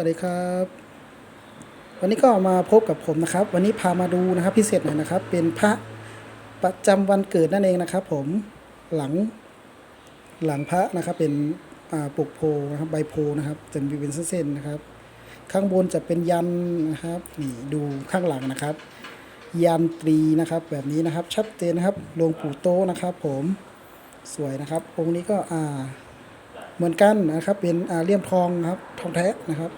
วัสดีครับ วันนี้ก็มาพบกับผมนะครับ วันนี้พามาดูนะครับพิเศษหน่อยนะครับ เป็นพระประจำวันเกิดนั่นเองนะครับ ผมหลังหลังพระนะครับเป็นอ่าปกโพนะครับใบโพนะครับจะมีเป็นเส้นๆนะครับ ข้างบนจะเป็นยันนะครับนี่ดูข้างหลังนะครับ ยันตรีนะครับ แบบนี้นะครับชัดเจนนะครับหลวงปู่โตนะครับ ผมสวยนะครับองค์นี้ก็อ่าเหมือนกันนะครับเป็นเลี่ยมทองนะครับทองแท้นะครับ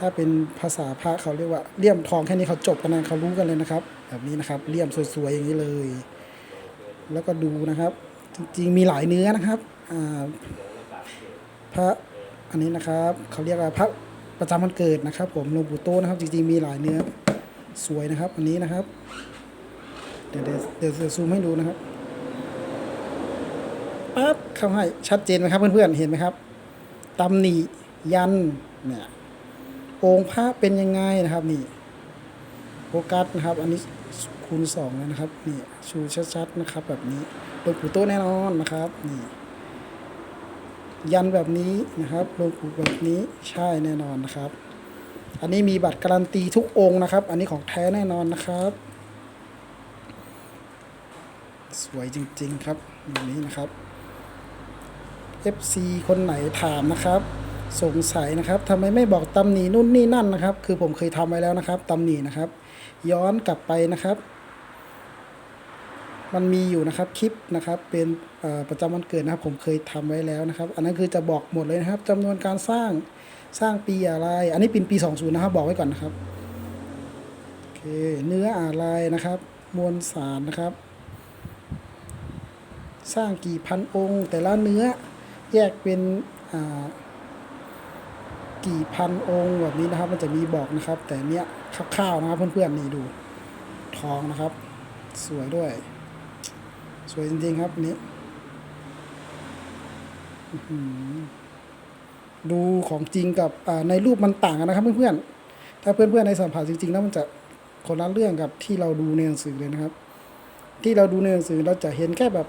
ถ้าเป็นภาษาพระเขาเรียกว่าเลี่ยมทองแค่นี้เขาจบกันนะเขารู้กันเลยนะครับ แบบนี้นะครับเลี่ยมสวยๆอย่างนี้เลย แล้วก็ดูนะครับ จริงๆมีหลายเนื้อนะครับอ่าพระอันนี้นะครับเขาเรียกว่าพระประจำวันเกิดนะครับ ผมหลวงปู่โตนะครับ จริงๆมีหลายเนื้อสวยนะครับ อันนี้นะครับ เดี๋ยวเดี๋ยวเดี๋ยวจะซูมให้ดูนะครับปั๊บเข้าให้ชัดเจนไหมครับเพื่อนๆเห็นไหมครับตำหนิยันเนี่ย องค์พระเป็นยังไงนะครับนี่โฟกัสนะครับ อันนี้คูณสองแล้วนะครับนี่ชูชัดๆนะครับ แบบนี้หลวงปู่โตแน่นอนนะครับนี่ยันแบบนี้นะครับลงปู่แบบนี้ใช่แน่นอนนะครับ อันนี้มีบัตรการันตีทุกองค์นะครับ อันนี้ของแท้แน่นอนนะครับ สวยจริงๆครับอย่างนี้นะครับ FC คนไหนถามนะครับ สงสัยนะครับทำไมไม่บอกตำหนินู่นนี่นั่นนะครับ คือผมเคยทำไว้แล้วนะครับตำหนินะครับ ย้อนกลับไปนะครับ มันมีอยู่นะครับคลิปนะครับ เป็นประจำวันเกิดนะครับ ผมเคยทำไว้แล้วนะครับ อันนั้นคือจะบอกหมดเลยนะครับจำนวนการสร้างสร้างปีอะไร อันนี้เป็นปี 20 นะครับ บอกไว้ก่อนนะครับโอเคเนื้ออะไรนะครับ มวลสารนะครับ สร้างกี่พันองค์ แต่ละเนื้อแยกเป็นอ่า กี่พันองค์แบบนี้นะครับ มันจะมีบอกนะครับ แต่เนี้ยคร่าวๆนะครับเพื่อนๆนี่ดูทองนะครับ สวยด้วย สวยจริงๆครับนี้ดูของจริงกับในรูปมันต่างกันนะครับ เพื่อนๆ ถ้าเพื่อนๆในสัมผัสจริงๆ แล้วมันจะคนละเรื่องกับที่เราดูในหนังสือเลยนะครับ ที่เราดูในหนังสือเราจะเห็นแค่แบบ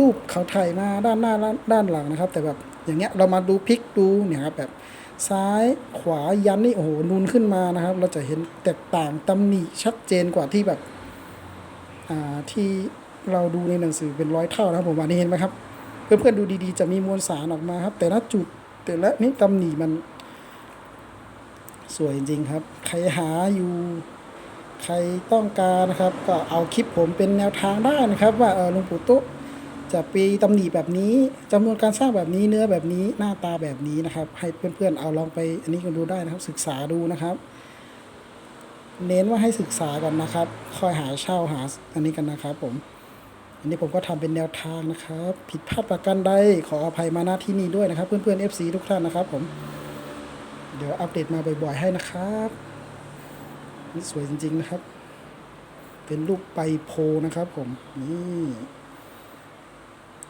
รูปเขาถ่ายมาด้านหน้าด้านด้านหลังนะครับ แต่แบบอย่างเงี้ยเรามาดูพลิกดูเนี่ยครับแบบ ซ้ายขวายันนี่โอ้โหนูนขึ้นมานะครับ เราจะเห็นแตกต่างตำหนิชัดเจนกว่าที่แบบอ่าที่เราดูในหนังสือเป็นร้อยเท่านะครับผมอันนี้เห็นไหมครับ เพื่อนๆดูดีๆ จะมีมวลสารออกมาครับ แต่ละจุดแต่ละนี่ตำหนิมัน สวยจริงครับ ใครหาอยู่ใครต้องการนะครับ ก็เอาคลิปผมเป็นแนวทางได้นะครับ ว่าเออหลวงปู่ตุ๊ จะปีตำหนิแบบนี้จำนวนการสร้างแบบนี้เนื้อแบบนี้หน้าตาแบบนี้นะครับ ให้เพื่อนๆเอาลองไปอันนี้กันดูได้นะครับ ศึกษาดูนะครับ เน้นว่าให้ศึกษาก่อนนะครับ ค่อยหาเช่าหาอันนี้กันนะครับ ผม อันนี้ผมก็ทำเป็นแนวทางนะครับ ผิดพลาดประการใดขออภัยมาณที่นี้ด้วยนะครับ เพื่อนๆ FC ทุกท่านนะครับ ผม เดี๋ยวอัปเดตมาบ่อยๆ ให้นะครับนี่สวยจริงๆนะครับ เป็นรูปใบโพนะครับ ผมนี่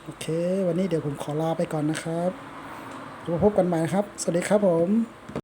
โอเค วันนี้เดี๋ยวผมขอลาไปก่อนนะครับพบกันใหม่ครับ สวัสดีครับผม